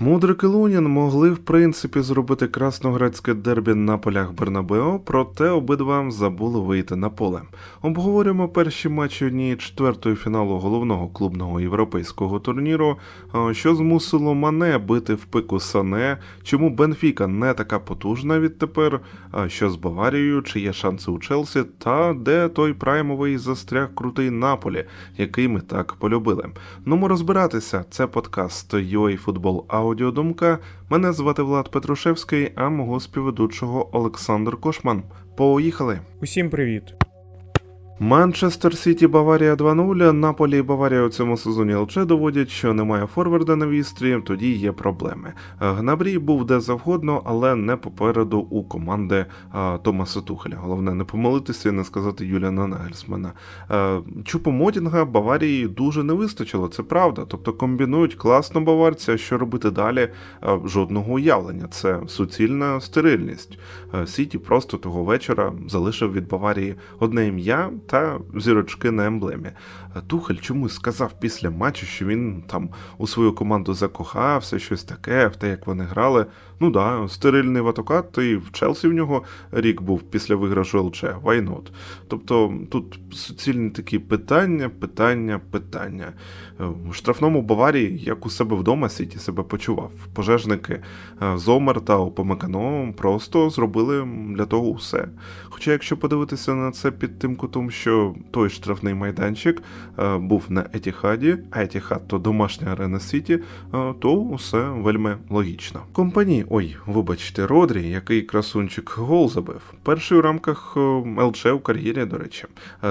Мудрик і Лунін могли в принципі зробити красноградське дербі на полях Бернабео, проте обидва забули вийти на поле. Обговорюємо перші матчі однієї четвертої фіналу головного клубного європейського турніру, що змусило Мане бити в пику Сане, чому Бенфіка не така потужна відтепер, що з Баварією, чи є шанси у Челсі, та де той праймовий застряг крутий Наполі, який ми так полюбили. Ну, розбиратися. Це подкаст UA Футбол Аудіодумка. Мене звати Влад Петрушевський, а мого співведучого Олександр Кошман. Поїхали! Усім привіт. Манчестер Сіті Баварія 2-0. Наполі і Баварія у цьому сезоні ЛЧ доводять, що немає форварда на вістрі, тоді є проблеми. Е, Гнабрій був де завгодно, але не попереду у команди а, Томаса Тухеля. Головне не помилитися і не сказати Юліана Нагельсмана. Е, Чупомотінга Баварії дуже не вистачило, це правда. Тобто комбінують класно баварці, а що робити далі? Е, Жодного уявлення. Це суцільна стерильність. Е, Сіті просто того вечора залишив від Баварії одне ім'я та зірочки на емблемі. Е, Тухель чомусь сказав після матчу, що він там у свою команду закохався, щось таке, в те, як вони грали. Ну да, стерильний ватокат, і в Челсі в нього рік був після виграшу ЛЧ. Why not? Тобто тут суцільні такі питання, питання, питання. Е, У штрафному Баварії, як у себе вдома, Сіті себе почував. Пожежники е, Зомер та Опомекано просто зробили для того усе. Хоча, якщо подивитися на це під тим кутом, що той штрафний майданчик е, був на Етіхаді, а Етіхад то домашня арена Сіті, е, то усе вельми логічно. Компанії, ой, вибачте, Родрі, який красунчик гол забив. Перший у рамках е, ЛЧ у кар'єрі, до речі.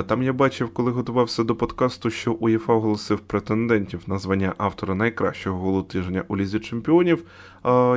Там я бачив, коли готувався до подкасту, що УЄФА оголосив претендентів на звання автора найкращого голу тижня у Лізі Чемпіонів.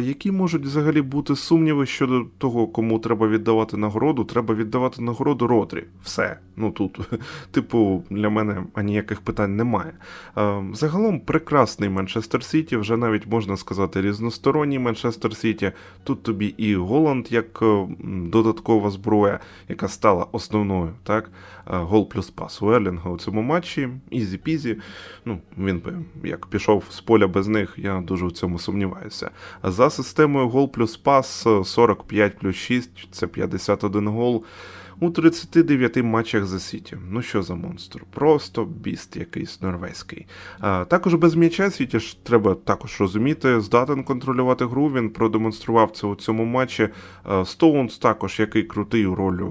Які можуть взагалі бути сумніви щодо того, кому треба віддавати нагороду? Треба віддавати нагороду Родрі. Все. Ну тут, типу, для мене ніяких питань немає. А, Загалом прекрасний Манчестер Сіті, вже навіть можна сказати різносторонній Манчестер Сіті. Тут тобі і Голланд як е, додаткова зброя, яка стала основною, так? А, Гол плюс пас у Ерлінга у цьому матчі. Ізі-пізі. Ну, він би як пішов з поля без них, я дуже в цьому сумніваюся. За системою гол плюс пас е, 45 плюс 6 це 51 гол у 39 матчах за Сіті. Ну що за монстр? Просто біст якийсь норвезький. А, також без м'яча Сіті ж треба також розуміти, здатен контролювати гру. Він продемонстрував це у цьому матчі. Стоунс також який крутий у ролі,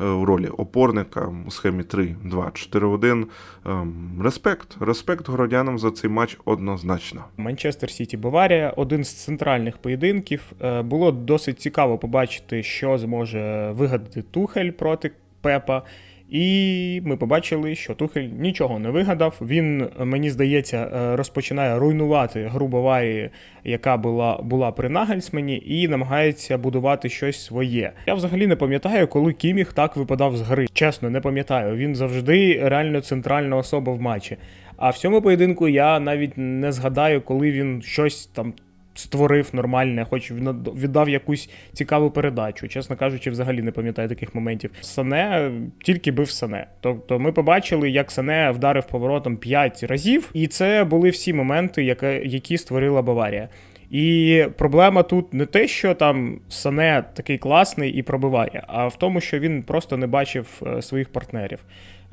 е, у ролі опорника у схемі 3-2-4-1. Ем, Респект, респект городянам за цей матч однозначно. Манчестер Сіті Баварія один з центральних поєдинків. Е, Було досить цікаво побачити, що зможе вигадати Тухель проти Пепа. І ми побачили, що Тухель нічого не вигадав. Він, мені здається, е, розпочинає руйнувати гру Баварії, яка була, була при Нагельсмені, і намагається будувати щось своє. Я взагалі не пам'ятаю, коли Кіміх так випадав з гри. Чесно, не пам'ятаю. Він завжди реально центральна особа в матчі. А в цьому поєдинку я навіть не згадаю, коли він щось там створив нормальне, хоч віддав якусь цікаву передачу. Чесно кажучи, взагалі не пам'ятаю таких моментів. Сане тільки бив Сане. Тобто ми побачили, як Сане вдарив поворотом 5 разів, і це були всі моменти, які створила Баварія. І проблема тут не те, що там Сане такий класний і пробиває, а в тому, що він просто не бачив е, своїх партнерів.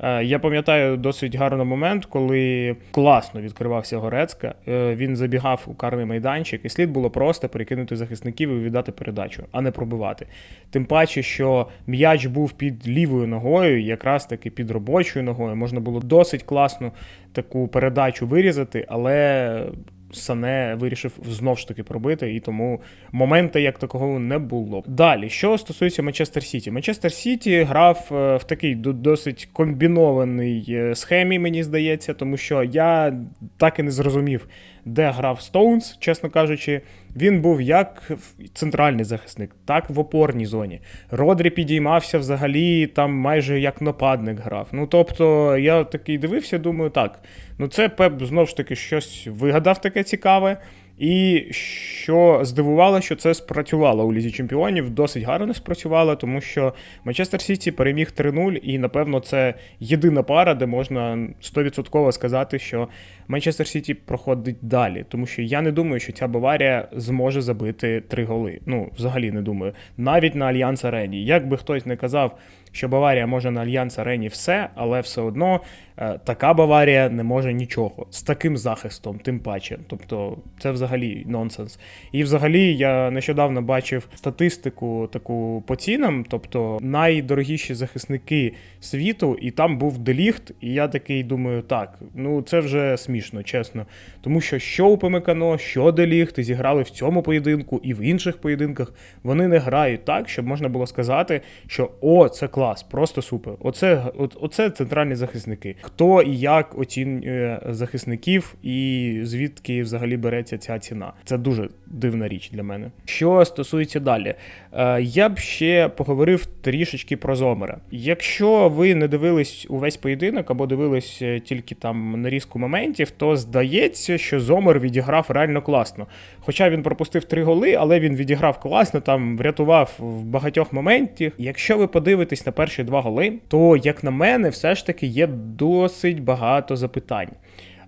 Е, Я пам'ятаю досить гарний момент, коли класно відкривався Горецька. Е, Він забігав у карний майданчик, і слід було просто перекинути захисників і віддати передачу, а не пробивати. Тим паче, що м'яч був під лівою ногою, якраз таки під робочою ногою. Можна було досить класно таку передачу вирізати, але. Сане вирішив знов ж таки пробити, і тому моменту як такого не було. Далі, що стосується Манчестер Сіті, Манчестер Сіті грав е, в такій до- досить комбінований е, схемі, мені здається, тому що я так і не зрозумів, де грав Стоунс, чесно кажучи. Він був як центральний захисник, так в опорній зоні. Родрі підіймався взагалі там майже як нападник грав. Ну тобто я такий дивився, думаю, так. Ну це Пеп знов ж таки щось вигадав таке цікаве. І що здивувало, що це спрацювало у Лізі Чемпіонів, досить гарно спрацювало, тому що Манчестер Сіті переміг 3-0, і напевно це єдина пара, де можна 100% сказати, що Манчестер Сіті проходить далі. Тому що я не думаю, що ця Баварія зможе забити три голи. Ну, взагалі не думаю. Навіть на Альянс Арені. Як би хтось не казав, що Баварія може на Альянс Арені все, але все одно е, така Баварія не може нічого з таким захистом, тим паче. Тобто, це взагалі нонсенс. І взагалі я нещодавно бачив статистику таку по цінам, тобто найдорогіші захисники світу, і там був Деліхт, і я такий думаю, так, ну це вже смішно, чесно. Тому що що у Пемекано, що Деліхт зіграли в цьому поєдинку і в інших поєдинках, вони не грають так, щоб можна було сказати, що о, це клас, просто супер. Оце, оце центральні захисники. Хто і як оцінює захисників, і звідки взагалі береться ця ціна? Це дуже дивна річ для мене. Що стосується далі, е, я б ще поговорив трішечки про Зомера. Якщо ви не дивились увесь поєдинок або дивились е, тільки там нарізку моментів, то здається, що Зомер відіграв реально класно. Хоча він пропустив три голи, але він відіграв класно, там врятував в багатьох моментах. Якщо ви подивитесь на перші два голи, то як на мене, все ж таки є досить багато запитань.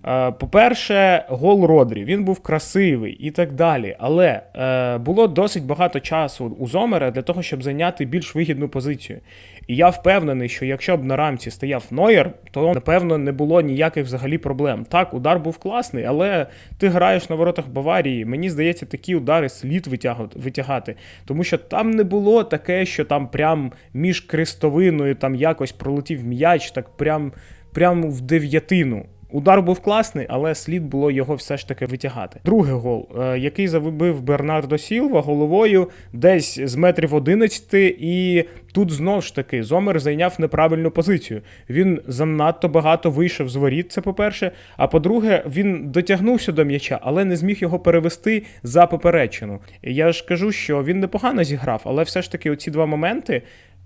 Е, По-перше, гол Родрі, він був красивий і так далі. Але е, було досить багато часу у Зомера для того, щоб зайняти більш вигідну позицію. І я впевнений, що якщо б на рамці стояв Нойер, то напевно не було ніяких взагалі проблем. Так, удар був класний, але ти граєш на воротах Баварії. Мені здається, такі удари слід витягати. Тому що там не було таке, що там прям між крестовиною там якось пролетів м'яч, так прям, прям в дев'ятину. Удар був класний, але слід було його все ж таки витягати. Другий гол, е, який забив Бернардо Сілва головою десь з метрів 11, і тут знов ж таки Зомер зайняв неправильну позицію. Він занадто багато вийшов з воріт, це по-перше. А по-друге, він дотягнувся до м'яча, але не зміг його перевести за поперечину. Я ж кажу, що він непогано зіграв, але все ж таки оці два моменти.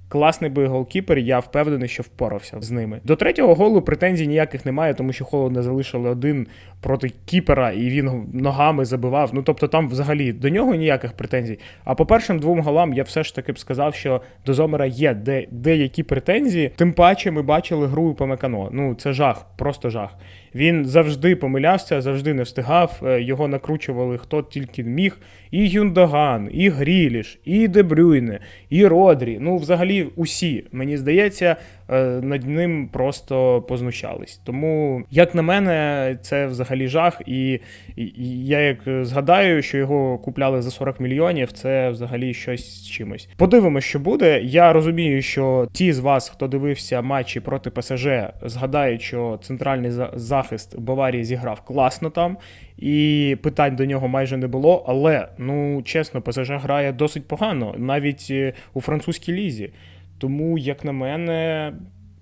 Класний би голкіпер, я впевнений, що впорався з ними. До третього голу претензій ніяких немає, тому що холодно залишили один проти кіпера, і він ногами забивав. Ну тобто там взагалі до нього ніяких претензій. А по першим двом голам я все ж таки б сказав, що до Зомера є де, деякі претензії. Тим паче ми бачили гру по Мекано. Ну це жах, просто жах. Він завжди помилявся, завжди не встигав. е, Його накручували хто тільки міг. І Юндоган, і Гріліш, і Дебрюйне, і Родрі. Ну, взагалі, усі. Мені здається, над ним просто познущались. Тому, як на мене, це взагалі жах. І, я як згадаю, що його купляли за 40 мільйонів, це взагалі щось з чимось. Подивимось, що буде. Я розумію, що ті з вас, хто дивився матчі проти ПСЖ, згадають, що центральний за- захист Баварії зіграв класно там. І питань до нього майже не було. Але, ну чесно, ПСЖ грає досить погано, навіть е, у французькій лізі. Тому, як на мене,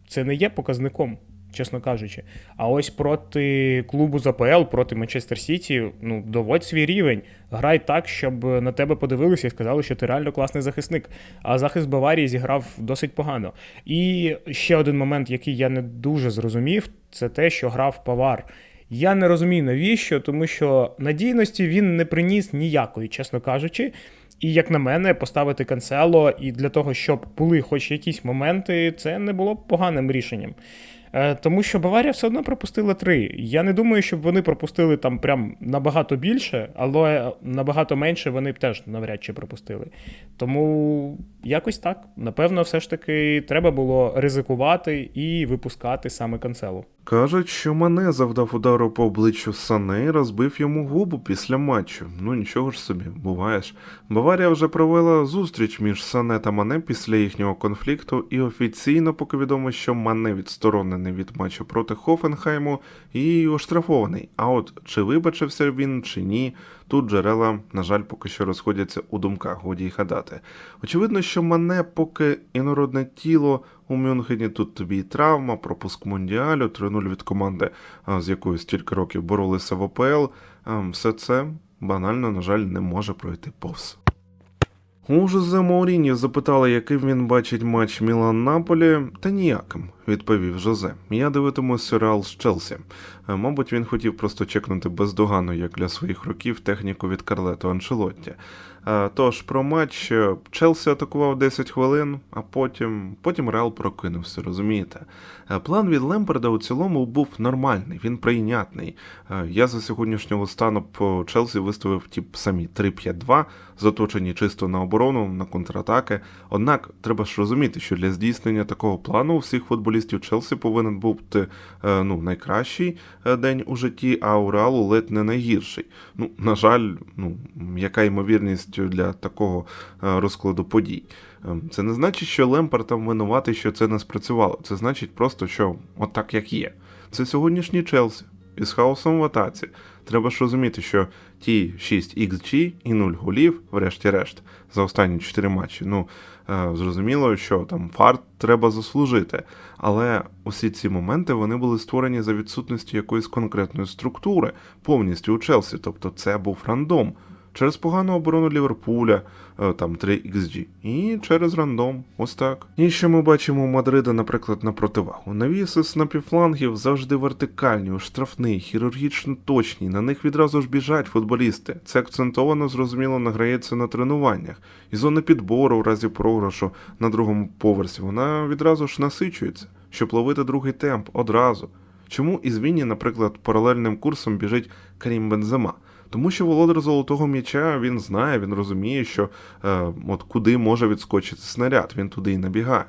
це не є показником, чесно кажучи. А ось проти клубу з АПЛ, проти Манчестер Сіті, ну, доводь свій рівень. Грай так, щоб на тебе подивилися і сказали, що ти реально класний захисник. А захист Баварії зіграв досить погано. І ще один момент, який я не дуже зрозумів, це те, що грав Павар. Я не розумію навіщо, тому що надійності він не приніс ніякої, чесно кажучи. І як на мене, поставити канцело і для того, щоб були хоч якісь моменти, це не було б поганим рішенням. Е, Тому що Баварія все одно пропустила три. Я не думаю, щоб вони пропустили там прям набагато більше, але набагато менше вони б теж навряд чи пропустили. Тому якось так. Напевно, все ж таки треба було ризикувати і випускати саме канцелу. Кажуть, що Мане завдав удару по обличчю Сане і розбив йому губу після матчу. Ну нічого ж собі, буваєш. Баварія вже провела зустріч між Сане та Мане після їхнього конфлікту, і офіційно поки відомо, що Мане відсторонений від матчу проти Хофенхайму і оштрафований. А от чи вибачився він чи ні, тут джерела, на жаль, поки що розходяться у думках, годі й гадати. Очевидно, що Мане поки інородне тіло у Мюнхені тут тобі і травма, пропуск мундіалю, 3-0 від команди, з якою стільки років боролися в ОПЛ. Все це банально, на жаль, не може пройти повз. У Жозе Мауріньо запитали, яким він бачить матч Мілан Наполі, та ніяким, відповів Жозе. Я дивитимусь серіал з Челсі. Е, Мабуть, він хотів просто чекнути бездоганно, як для своїх років, техніку від Карлето Аншелотті. Е, Тож про матч е, Челсі атакував 10 хвилин, а потім, потім Реал прокинувся, розумієте? План від Лемперда у цілому був нормальний, він прийнятний. Я за сьогоднішнього стану по Челсі виставив ті самі 3-5-2, заточені чисто на оборону, на контратаки. Однак треба ж розуміти, що для здійснення такого плану у всіх футболістів Челсі повинен бути е, ну, найкращий е, день у житті, а у Реалу ледь не найгірший. Ну, на жаль, ну, яка ймовірність для такого е, розкладу подій? Це не значить, що Лемпер там винуватий, що це не спрацювало. Це значить просто, що отак як є. Це сьогоднішній Челсі із хаосом в атаці. Треба ж розуміти, що ті 6 XG і 0 голів, врешті-решт, за останні 4 матчі. Ну, е, зрозуміло, що там фарт треба заслужити. Але усі ці моменти вони були створені за відсутності якоїсь конкретної структури повністю у Челсі. Тобто це був рандом. Через погану оборону Ліверпуля, е, там 3 XG, і через рандом, ось так. І що ми бачимо у Мадрида, наприклад, на противагу. Навіси з напівфлангів завжди вертикальні, у штрафний, хірургічно точні, на них відразу ж біжать футболісти. Це акцентовано, зрозуміло, награється на тренуваннях. І зона підбору в разі програшу на другому поверсі, вона відразу ж насичується, щоб ловити другий темп одразу. Чому із Вінні, наприклад, паралельним курсом біжить Карім Бензема? Тому що володар золотого м'яча він знає, він розуміє, що е, от куди може відскочити снаряд, він туди і набігає.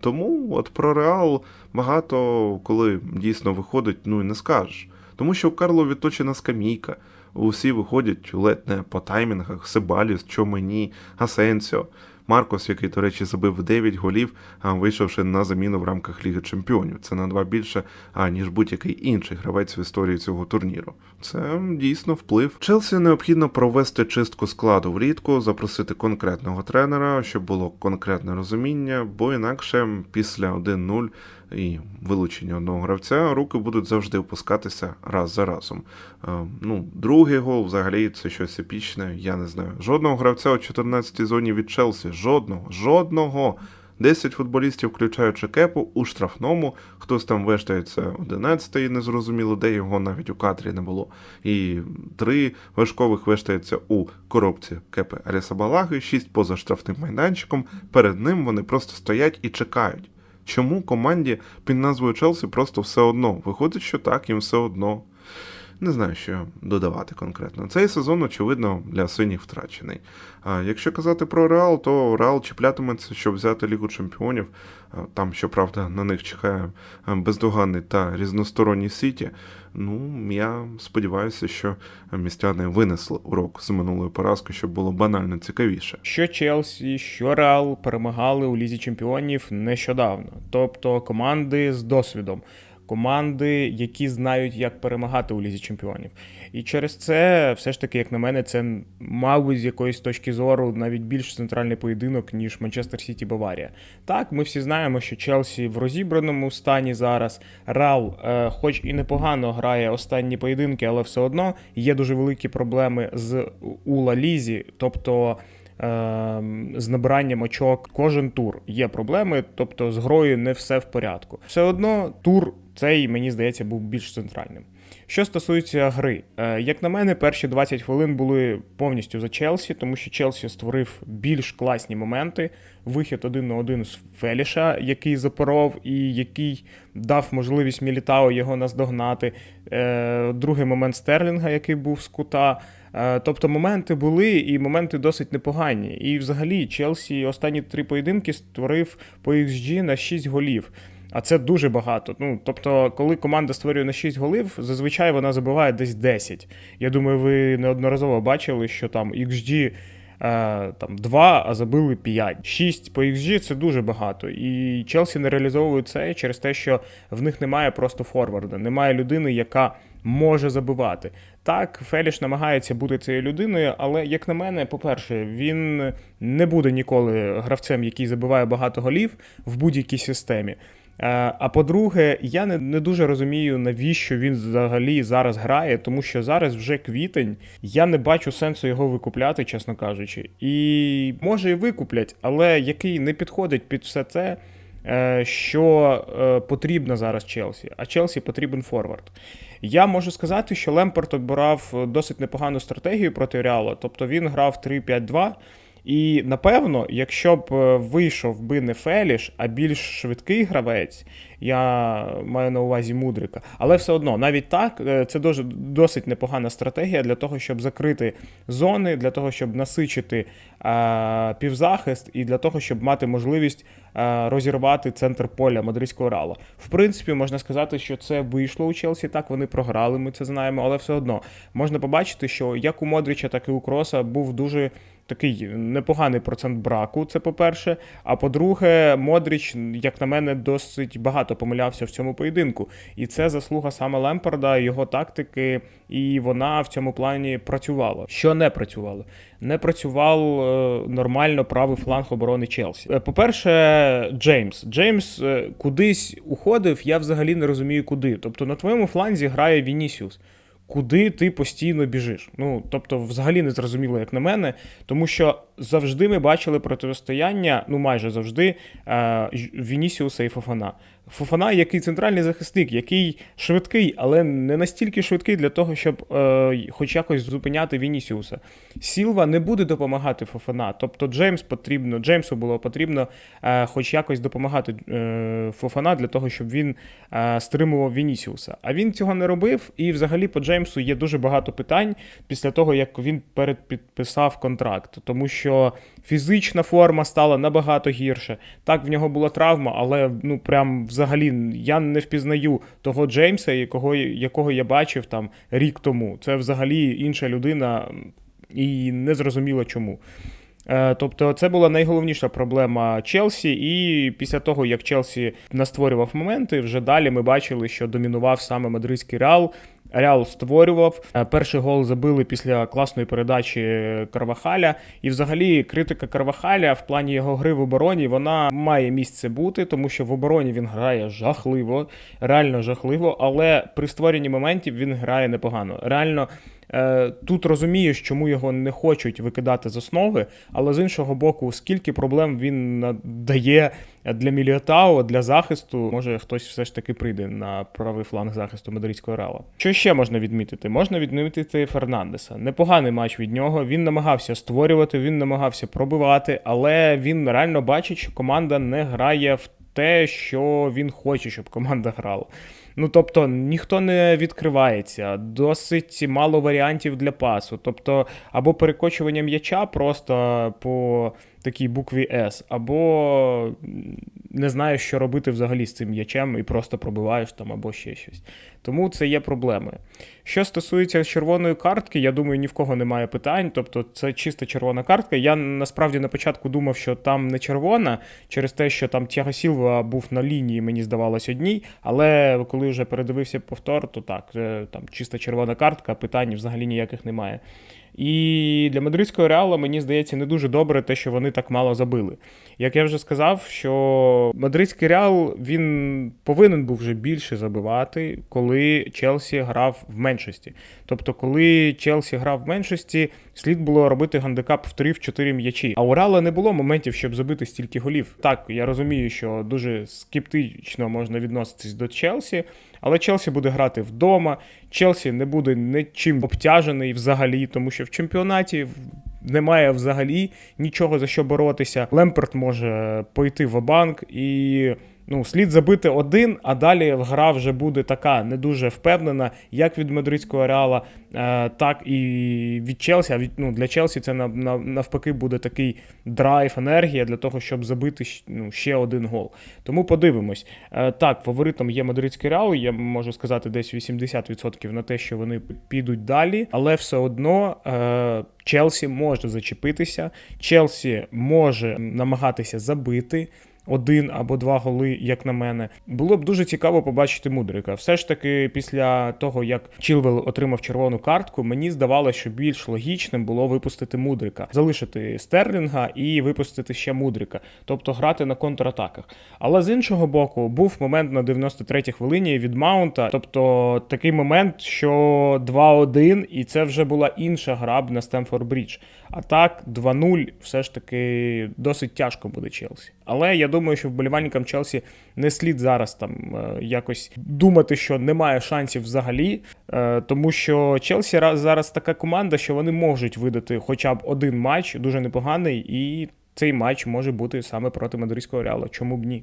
Тому от про Реал багато коли дійсно виходить, ну і не скажеш. Тому що у Карло відточена скамійка, усі виходять ледь не по таймінгах, Себаліс, Чомені, Асенсіо. Маркос, який, до речі, забив 9 голів, вийшовши на заміну в рамках Ліги Чемпіонів. Це на два більше, ніж будь-який інший гравець в історії цього турніру. Це дійсно вплив. Челсі необхідно провести чистку складу влітку, запросити конкретного тренера, щоб було конкретне розуміння, бо інакше після 1-0 і вилучення одного гравця руки будуть завжди опускатися раз за разом. Е, ну, другий гол взагалі це щось епічне, я не знаю. Жодного гравця у 14-й зоні від Челсі, жодного, жодного. 10 футболістів, включаючи кепу, у штрафному, хтось там вештається 11-й, незрозуміло, де його навіть у кадрі не було. І три важкових вештається у коробці кепи Арісабалаги, 6 поза штрафним майданчиком. Перед ним вони просто стоять і чекають. Чому команді під назвою Челсі просто все одно? Виходить, що так, їм все одно. Не знаю, що додавати конкретно. Цей сезон, очевидно, для синіх втрачений. А якщо казати про Реал, то Реал чіплятиметься, щоб взяти Лігу Чемпіонів. Там, щоправда, на них чекає бездоганний та різносторонній Сіті. Ну, я сподіваюся, що містяни винесли урок з минулої поразки, щоб було банально цікавіше. Що Челсі, що Реал перемагали у Лізі Чемпіонів нещодавно. Тобто команди з досвідом, команди, які знають, як перемагати у Лізі Чемпіонів. І через це, все ж таки, як на мене, це, мабуть, з якоїсь точки зору навіть більш центральний поєдинок, ніж Манчестер Сіті Баварія. Так, ми всі знаємо, що Челсі в розібраному стані зараз. Реал, е, хоч і непогано грає останні поєдинки, але все одно є дуже великі проблеми з у Ла Лізі, тобто. Ем, з набиранням очок кожен тур є проблеми, тобто з грою не все в порядку. Все одно тур цей, мені здається, був більш центральним. Що стосується гри, е, як на мене, перші 20 хвилин були повністю за Челсі, тому що Челсі створив більш класні моменти. Вихід один на один з Феліша, який запоров і який дав можливість Мілітао його наздогнати. Е, Другий момент Стерлінга, який був з кута. Е, Тобто моменти були і моменти досить непогані. І взагалі Челсі останні три поєдинки створив по XG на 6 голів. А це дуже багато. Ну, тобто, коли команда створює на 6 голів, зазвичай вона забиває десь 10. Я думаю, ви неодноразово бачили, що там XG е, там 2, а забили 5. 6 по XG це дуже багато. І Челсі не реалізовує це через те, що в них немає просто форварда, немає людини, яка може забивати. Так, Феліш намагається бути цією людиною, але, як на мене, по-перше, він не буде ніколи гравцем, який забиває багато голів в будь-якій системі. Е, А по-друге, я не, не дуже розумію, навіщо він взагалі зараз грає, тому що зараз вже квітень. Я не бачу сенсу його викупляти, чесно кажучи. І може і викуплять, але який не підходить під все це, е, що е, потрібно зараз Челсі. А Челсі потрібен форвард. Я можу сказати, що Лемпорт обирав досить непогану стратегію проти Реала, тобто він грав 3-5-2. І напевно, якщо б е, вийшов би не Феліш, а більш швидкий гравець, я маю на увазі Мудрика. Але все одно, навіть так, е, це дуже досить непогана стратегія для того, щоб закрити зони, для того, щоб насичити е, півзахист, і для того, щоб мати можливість е, розірвати центр поля мадридського реала. В принципі, можна сказати, що це вийшло у Челсі. Так вони програли, ми це знаємо, але все одно можна побачити, що як у Модріча, так і у Кроса був дуже такий непоганий процент браку. Це по-перше. А по-друге, Модріч, як на мене, досить багато помилявся в цьому поєдинку. І це заслуга саме Лемпарда, його тактики, і вона в цьому плані працювала. Що не працювало? Не працював е, нормально правий фланг оборони Челсі. Е, По-перше, Джеймс. Джеймс е, кудись уходив, я взагалі не розумію, куди. Тобто на твоєму фланзі грає Вінісіус куди ти постійно біжиш. Ну, тобто, взагалі не зрозуміло, як на мене, тому що завжди ми бачили протистояння, ну майже завжди, е, Вінісіуса і Фофана. Фофана, який центральний захисник, який швидкий, але не настільки швидкий для того, щоб е, хоч якось зупиняти Вінісіуса. Сілва не буде допомагати Фофана. Тобто Джеймс потрібно, Джеймсу було потрібно е, хоч якось допомагати е, Фофана для того, щоб він е, стримував Вінісіуса. А він цього не робив, і взагалі по Джеймсу є дуже багато питань після того, як він передпідписав контракт, тому що фізична форма стала набагато гірше. Так, в нього була травма, але ну прям взагалі я не впізнаю того Джеймса, якого, якого я бачив там рік тому. Це взагалі інша людина, і не зрозуміло чому. Е, Тобто, це була найголовніша проблема Челсі, і після того, як Челсі настворював моменти, вже далі ми бачили, що домінував саме мадридський Реал. Реал створював. Е, Перший гол забили після класної передачі Карвахаля. І взагалі критика Карвахаля в плані його гри в обороні вона має місце бути, тому що в обороні він грає жахливо, реально жахливо, але при створенні моментів він грає непогано. Реально. Е, Тут розумієш, чому його не хочуть викидати з основи, але з іншого боку, скільки проблем він дає для Міліотао, для захисту, може хтось все ж таки прийде на правий фланг захисту мадридського реала. Що ще можна відмітити? Можна відмітити Фернандеса. Непоганий матч від нього. Він намагався створювати, він намагався пробивати, але він реально бачить, що команда не грає в те, що він хоче, щоб команда грала. Ну, тобто, ніхто не відкривається, досить мало варіантів для пасу. Тобто, або перекочування м'яча просто по такій букві С, або не знаєш, що робити взагалі з цим м'ячем, і просто пробиваєш там або ще щось. Тому це є проблемою. Що стосується червоної картки, я думаю, ні в кого немає питань. Тобто, це чиста червона картка. Я насправді на початку думав, що там не червона, через те, що там Тяго Сілва був на лінії, мені здавалось, одній. Але коли вже передивився повтор, то так, там чиста червона картка, питань взагалі ніяких немає. І для мадридського реала, мені здається, не дуже добре те, що вони так мало забили. Як я вже сказав, що мадридський реал він повинен був вже більше забивати, коли Челсі грав в меншості. Тобто, коли Челсі грав в меншості, слід було робити гандикап в 3-4 м'ячі. А у Реала не було моментів, щоб забити стільки голів. Так, я розумію, що дуже скептично можна відноситись до Челсі. Але Челсі буде грати вдома. Челсі не буде нічим обтяжений взагалі, тому що в чемпіонаті немає взагалі нічого за що боротися. Лемперт може пойти в банк і. Ну, слід забити один, а далі гра вже буде така не дуже впевнена, як від мадридського реала, е, так і від Челсі. А від, ну, для Челсі це навпаки буде такий драйв, енергія для того, щоб забити ну, ще один гол. Тому подивимось. Е, так, фаворитом є мадридський реал. Я можу сказати, десь 80% на те, що вони підуть далі, але все одно. Е, Челсі може зачепитися, Челсі може намагатися забити. Один або два голи, як на мене. Було б дуже цікаво побачити Мудрика. Все ж таки, після того як Чілвел отримав червону картку, мені здавалося, що більш логічним було випустити Мудрика, залишити Стерлінга і випустити ще Мудрика, тобто грати на контратаках. Але з іншого боку, був момент на 93-й хвилині від Маунта, тобто такий момент, що 2-1, і це вже була інша гра б на Стемфорд Брідж. А так, 2-0 все ж таки досить тяжко буде Челсі. Але я думаю, що вболівальникам Челсі не слід зараз там е, якось думати, що немає шансів взагалі, е, тому що Челсі зараз така команда, що вони можуть видати хоча б один матч, дуже непоганий, і цей матч може бути саме проти мадридського реала. Чому б ні?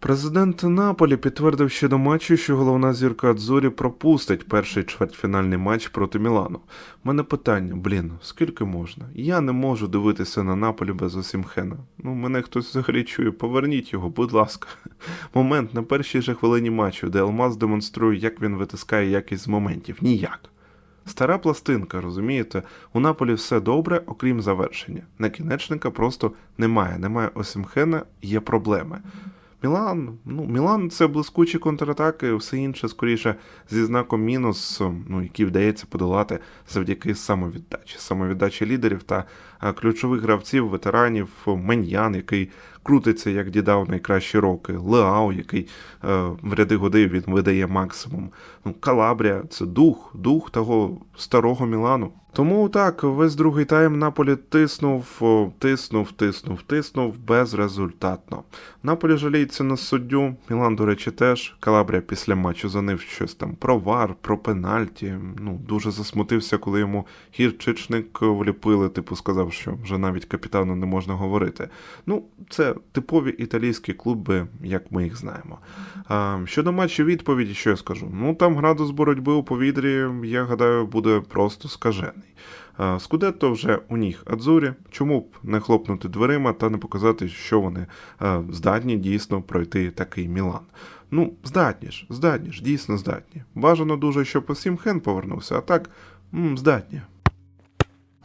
Президент Наполі підтвердив ще до матчу, що головна зірка Адзорі пропустить перший чвертьфінальний матч проти Мілану. Мене питання, блін, скільки можна? Я не можу дивитися на Наполі без Осімхена. Ну, мене хтось взагалі чує, поверніть його, будь ласка. Момент на першій же хвилині матчу, де Алмаз демонструє, як він витискає якість з моментів. Ніяк. Стара пластинка, розумієте? У Наполі все добре, окрім завершення. Накінечника просто немає. Немає Осімхена, є проблеми. Мілан, ну, Мілан це блискучі контратаки, все інше, скоріше, зі знаком мінус, ну, який вдається подолати завдяки самовіддачі. Самовіддачі лідерів та ключових гравців, ветеранів, Меньян, який крутиться, як дідав найкращі роки, Леау, який е, в ряди годи він видає максимум. Ну, Калабрія це дух, дух того старого Мілану. Тому так, весь другий тайм Наполі тиснув, тиснув, тиснув, тиснув безрезультатно. Наполі жаліється на суддю, Мілан, до речі, теж. Калабрія після матчу занив щось там про вар, про пенальті. Ну, дуже засмутився, коли йому гірчичник вліпили, типу сказав, що вже навіть капітану не можна говорити. Ну, це типові італійські клуби, як ми їх знаємо. А, щодо матчу відповіді, що я скажу? Ну там градус боротьби у повітрі, я гадаю, буде просто скажений. А, Скудетто вже у ніг Адзурі. Чому б не хлопнути дверима та не показати, що вони здатні дійсно пройти такий Мілан? Ну, здатні ж, здатні ж, дійсно здатні. Бажано дуже, щоб Осімхен повернувся, а так м, здатні.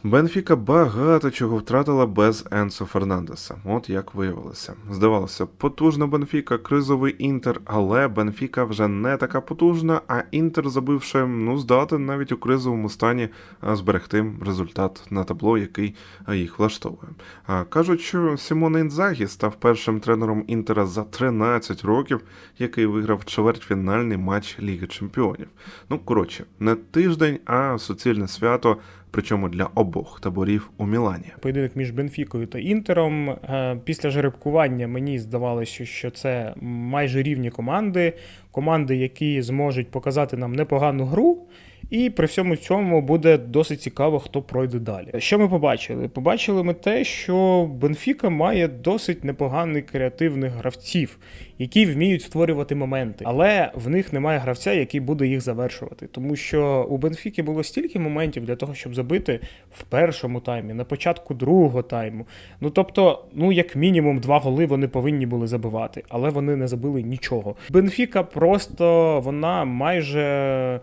Бенфіка багато чого втратила без Енсо Фернандеса. От як виявилося. Здавалося, потужна Бенфіка, кризовий інтер, але Бенфіка вже не така потужна, а інтер, забивши, ну, здатен навіть у кризовому стані зберегти результат на табло, який їх влаштовує. Кажуть, що Сімоне Інзагі став першим тренером інтера за 13 років, який виграв чвертьфінальний матч Ліги Чемпіонів. Ну, коротше, не тиждень, а суцільне свято причому для обох таборів у Мілані. Поєдинок між Бенфікою та Інтером. Е, Після жеребкування мені здавалося, що це майже рівні команди, команди, які зможуть показати нам непогану гру. І при всьому цьому буде досить цікаво, хто пройде далі. Що ми побачили? Побачили ми те, що Бенфіка має досить непоганих креативних гравців, які вміють створювати моменти, але в них немає гравця, який буде їх завершувати. Тому що у Бенфіки було стільки моментів для того, щоб забити в першому таймі, на початку другого тайму. Ну тобто, ну як мінімум, два голи вони повинні були забивати, але вони не забили нічого. Бенфіка просто вона майже.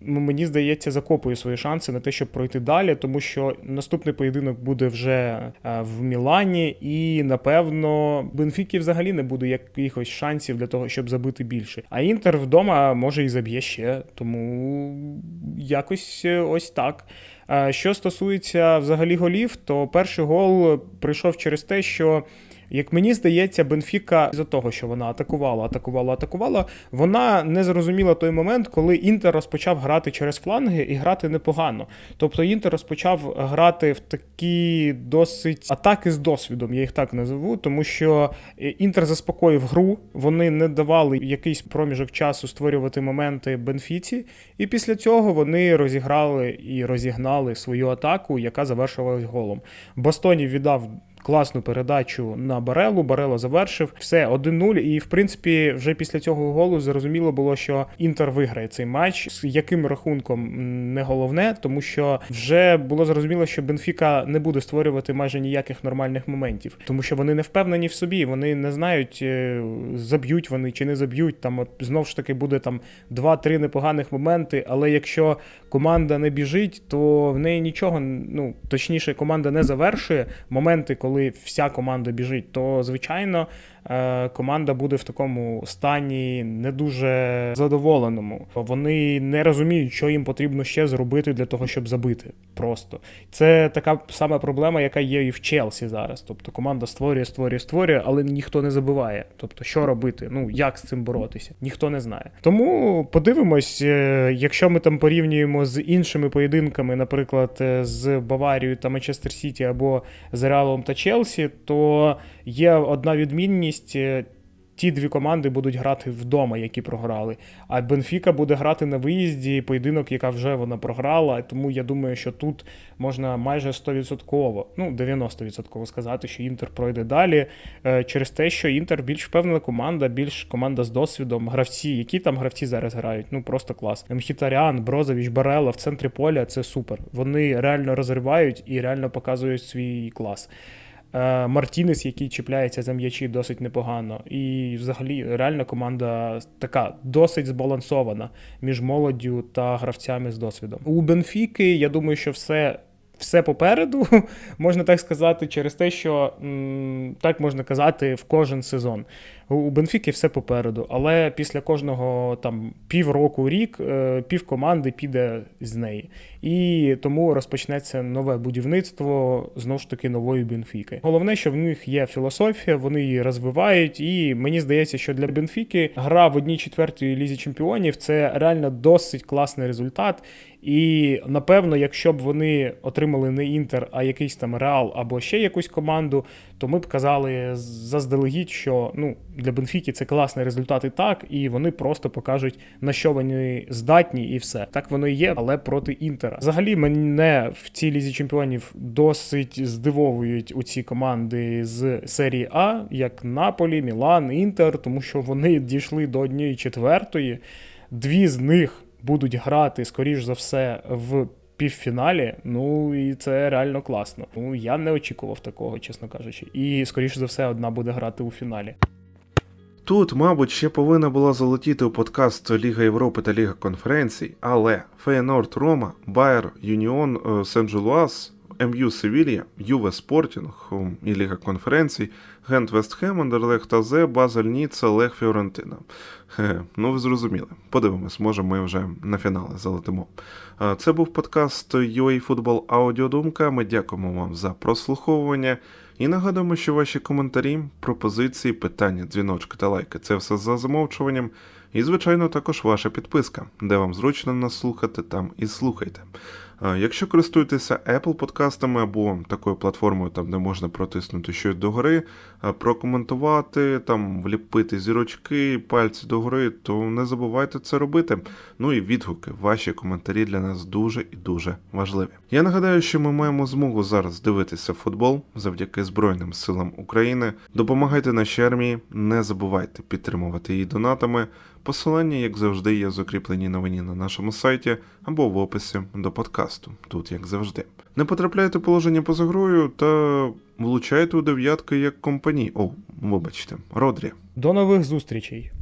Ну, Мені здається, закопує свої шанси на те, щоб пройти далі, тому що наступний поєдинок буде вже е, в Мілані, і напевно Бенфіки взагалі не буде якихось шансів для того, щоб забити більше. А Інтер вдома може і заб'є ще, тому якось е, ось так. Е, Що стосується взагалі голів, то перший гол прийшов через те, що. Як мені здається, Бенфіка з-за того, що вона атакувала, атакувала, атакувала, вона не зрозуміла той момент, коли Інтер розпочав грати через фланги і грати непогано. Тобто Інтер розпочав грати в такі досить атаки з досвідом, я їх так назову, тому що е, Інтер заспокоїв гру, вони не давали якийсь проміжок часу створювати моменти Бенфіці, і після цього вони розіграли і розігнали свою атаку, яка завершувалась голом. Бастонів віддав класну передачу на Барелу. Барело завершив все 1-0. І в принципі, вже після цього голу зрозуміло було, що Інтер виграє цей матч. З яким рахунком не головне, тому що вже було зрозуміло, що Бенфіка не буде створювати майже ніяких нормальних моментів, тому що вони не впевнені в собі. Вони не знають, е, заб'ють вони чи не заб'ють. Там от знов ж таки буде там 2-3 непоганих моменти. Але якщо команда не біжить, то в неї нічого, ну точніше, команда не завершує моменти, коли коли вся команда біжить, то звичайно команда буде в такому стані не дуже задоволеному. Вони не розуміють, що їм потрібно ще зробити для того, щоб забити. Просто це така сама проблема, яка є і в Челсі зараз. Тобто команда створює, створює, створює, але ніхто не забиває. Тобто, що робити? Ну як з цим боротися? Ніхто не знає. Тому подивимось, е, якщо ми там порівнюємо з іншими поєдинками, наприклад, е, з Баварією та Манчестер Сіті або з Реалом та Челсі, то є одна відмінність. Е, Ті дві команди будуть грати вдома, які програли. А Бенфіка буде грати на виїзді, поєдинок, яка вже вона програла. Тому я думаю, що тут можна майже 100%, ну 90% сказати, що Інтер пройде далі. е, Через те, що Інтер більш впевнена команда, більш команда з досвідом. Гравці, які там гравці зараз грають, ну просто клас. Мхітарян, Брозович, Барела в центрі поля це супер. Вони реально розривають і реально показують свій клас. Е, Мартінес, який чіпляється за м'ячі досить непогано. І взагалі реально команда така досить збалансована між молоддю та гравцями з досвідом. У Бенфіки, я думаю, що все. Все попереду, можна так сказати, через те, що так можна казати в кожен сезон. У- Бенфіки все попереду, але після кожного там півроку, рік, е, пів команди піде з неї. І тому розпочнеться нове будівництво знову ж таки нової Бенфіки. Головне, що в них є філософія, вони її розвивають, і мені здається, що для Бенфіки гра в одній четвертій лізі чемпіонів це реально досить класний результат. І напевно, якщо б вони отримали не Інтер, а якийсь там Реал або ще якусь команду, то ми б казали заздалегідь, що ну для Бенфіки це класний результат і так, і вони просто покажуть на що вони здатні, і все так воно і є, але проти Інтера. Взагалі мене в цій лізі чемпіонів досить здивовують у ці команди з серії А, як Наполі, Мілан, Інтер, тому що вони дійшли до однієї четвертої. Дві з них будуть грати, скоріш за все, в півфіналі. Ну і це реально класно. Ну я не очікував такого, чесно кажучи. І скоріше за все, одна буде грати у фіналі. Тут, мабуть, ще повинна була залетіти у подкаст Ліга Європи та Ліга конференцій, але Фейнорд Рома, Байер, Юніон е, Сен-Джелуас, МЮ Севілья, Юве Спортінг і Ліга конференцій, Гент Вестхем, Андерлех Тазе, Базель Ніцца, Лех Фіорентина. Хе, ну ви зрозуміли. Подивимось, може ми вже на фінали залетимо. Це був подкаст UA Football Аудіодумка. Ми дякуємо вам за прослуховування. І нагадуємо, що ваші коментарі, пропозиції, питання, дзвіночки та лайки це все за замовчуванням. І, звичайно, також ваша підписка, де вам зручно нас слухати, там і слухайте. Якщо користуєтеся Apple подкастами або такою платформою, там де можна протиснути щось догори, прокоментувати, там вліпити зірочки, пальці догори, то не забувайте це робити. Ну і відгуки, ваші коментарі для нас дуже і дуже важливі. Я нагадаю, що ми маємо змогу зараз дивитися футбол завдяки Збройним силам України. Допомагайте нашій армії, не забувайте підтримувати її донатами. Посилання, як завжди, є в закріпленій новині на нашому сайті або в описі до подкасту, тут як завжди. Не потрапляйте в положення поза грою та влучайте у дев'ятки як компанії. О, вибачте, Родрі. До нових зустрічей!